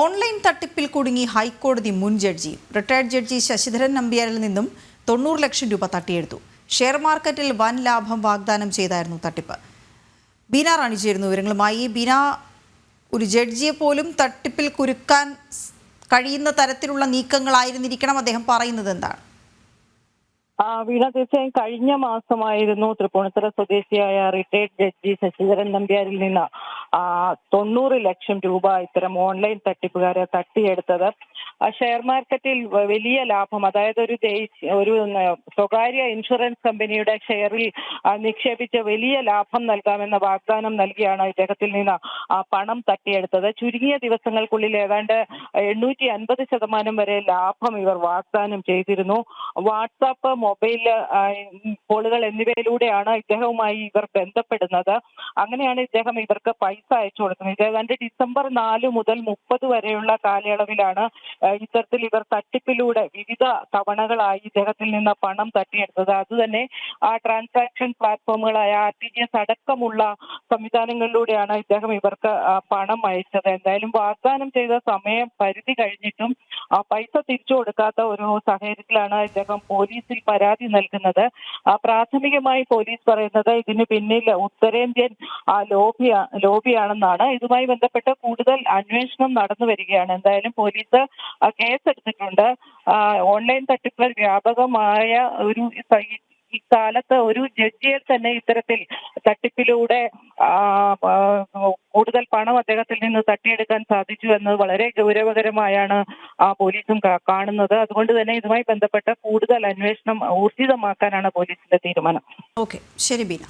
Online തട്ടിപ്പിൽ കുടുങ്ങി ഹൈക്കോടതി മുൻ ജഡ്ജി. റിട്ടയർഡ് ജഡ്ജി ശശിധരൻ നമ്പ്യാരിൽ നിന്നും തൊണ്ണൂറ് ലക്ഷം രൂപ തട്ടിയെടുത്തു. ഷെയർ മാർക്കറ്റിൽ വൻ ലാഭം വാഗ്ദാനം ചെയ്തായിരുന്നു തട്ടിപ്പ്. ബീന റാണി ചേരുന്നു വിവരങ്ങളുമായി. ബീന ഒരു ജഡ്ജിയെ പോലും തട്ടിപ്പിൽ കുരുക്കാൻ കഴിയുന്ന തരത്തിലുള്ള നീക്കങ്ങളായിരുന്നിരിക്കണം അദ്ദേഹം പറയുന്നത് എന്താണ്? വീണ തീർച്ചയായും കഴിഞ്ഞ മാസമായിരുന്നു തൃപ്പൂണിത്തുറ സ്വദേശിയായ റിട്ടയർഡ് ജഡ്ജി ശശിധരൻ നമ്പ്യാരിൽ നിന്ന് തൊണ്ണൂറ് ലക്ഷം രൂപ ഇത്തരം ഓൺലൈൻ തട്ടിപ്പുകാരെ തട്ടിയെടുത്തത്. ഷെയർ മാർക്കറ്റിൽ വലിയ ലാഭം അതായത് ഒരു ഒരു സ്വകാര്യ ഇൻഷുറൻസ് കമ്പനിയുടെ ഷെയറിൽ നിക്ഷേപിച്ച വലിയ ലാഭം നൽകാമെന്ന വാഗ്ദാനം നൽകിയാണ് ഇദ്ദേഹത്തിൽ നിന്ന്. പണം തട്ടിയെടുത്തത്. ചുരുങ്ങിയ ദിവസങ്ങൾക്കുള്ളിൽ ഏതാണ്ട് എണ്ണൂറ്റി അൻപത് ശതമാനം വരെ ലാഭം ഇവർ വാഗ്ദാനം ചെയ്തിരുന്നു. വാട്സാപ്പ് മൊബൈൽ കോളുകൾ എന്നിവയിലൂടെയാണ് ഇദ്ദേഹവുമായി ഇവർ ബന്ധപ്പെടുന്നത്. അങ്ങനെയാണ് ഇദ്ദേഹം ഇവർക്ക് പൈസ അയച്ചു കൊടുക്കുന്നത്. ഏതാണ്ട് ഡിസംബർ നാല് മുതൽ മുപ്പത് വരെയുള്ള കാലയളവിലാണ് ഇത്തരത്തിൽ ഇവർ തട്ടിപ്പിലൂടെ വിവിധ തവണകളായി ഇദ്ദേഹത്തിൽ നിന്ന് പണം തട്ടിയെടുത്തത്. അതുതന്നെ ആ ട്രാൻസാക്ഷൻ പ്ലാറ്റ്ഫോമുകളായ ആർ ടി ജി എസ് അടക്കമുള്ള സംവിധാനങ്ങളിലൂടെയാണ് ഇദ്ദേഹം ഇവർക്ക് ആ, പണം അയച്ചത്. എന്തായാലും വാഗ്ദാനം ചെയ്ത സമയം പരിധി കഴിഞ്ഞിട്ടും ആ പൈസ തിരിച്ചു കൊടുക്കാത്ത ഒരു സാഹചര്യത്തിലാണ് ഇദ്ദേഹം പോലീസിൽ പരാതി നൽകുന്നത്. പ്രാഥമികമായി പോലീസ് പറയുന്നത് ഇതിന് പിന്നിൽ ഉത്തരേന്ത്യൻ ലോബി ലോബിയാണെന്നാണ്. ഇതുമായി ബന്ധപ്പെട്ട് കൂടുതൽ അന്വേഷണം നടന്നു വരികയാണ്. എന്തായാലും പോലീസ് കേസ് എടുത്തിട്ടുണ്ട് ഓൺലൈൻ തട്ടിപ്പുകൾ വ്യാപകമായ ഒരു ഇക്കാലത്ത് ഒരു ജഡ്ജിയെ തന്നെ ഇത്തരത്തിൽ തട്ടിപ്പിലൂടെ കൂടുതൽ പണം അദ്ദേഹത്തിൽ നിന്ന് തട്ടിയെടുക്കാൻ സാധിച്ചു എന്നത് വളരെ ഗൗരവകരമായാണ് ആ പോലീസും കാണുന്നത്. അതുകൊണ്ട് തന്നെ ഇതുമായി ബന്ധപ്പെട്ട കൂടുതൽ അന്വേഷണം ഊർജിതമാക്കാനാണ് പോലീസിന്റെ തീരുമാനം. ഓക്കെ. ശരി ബീന.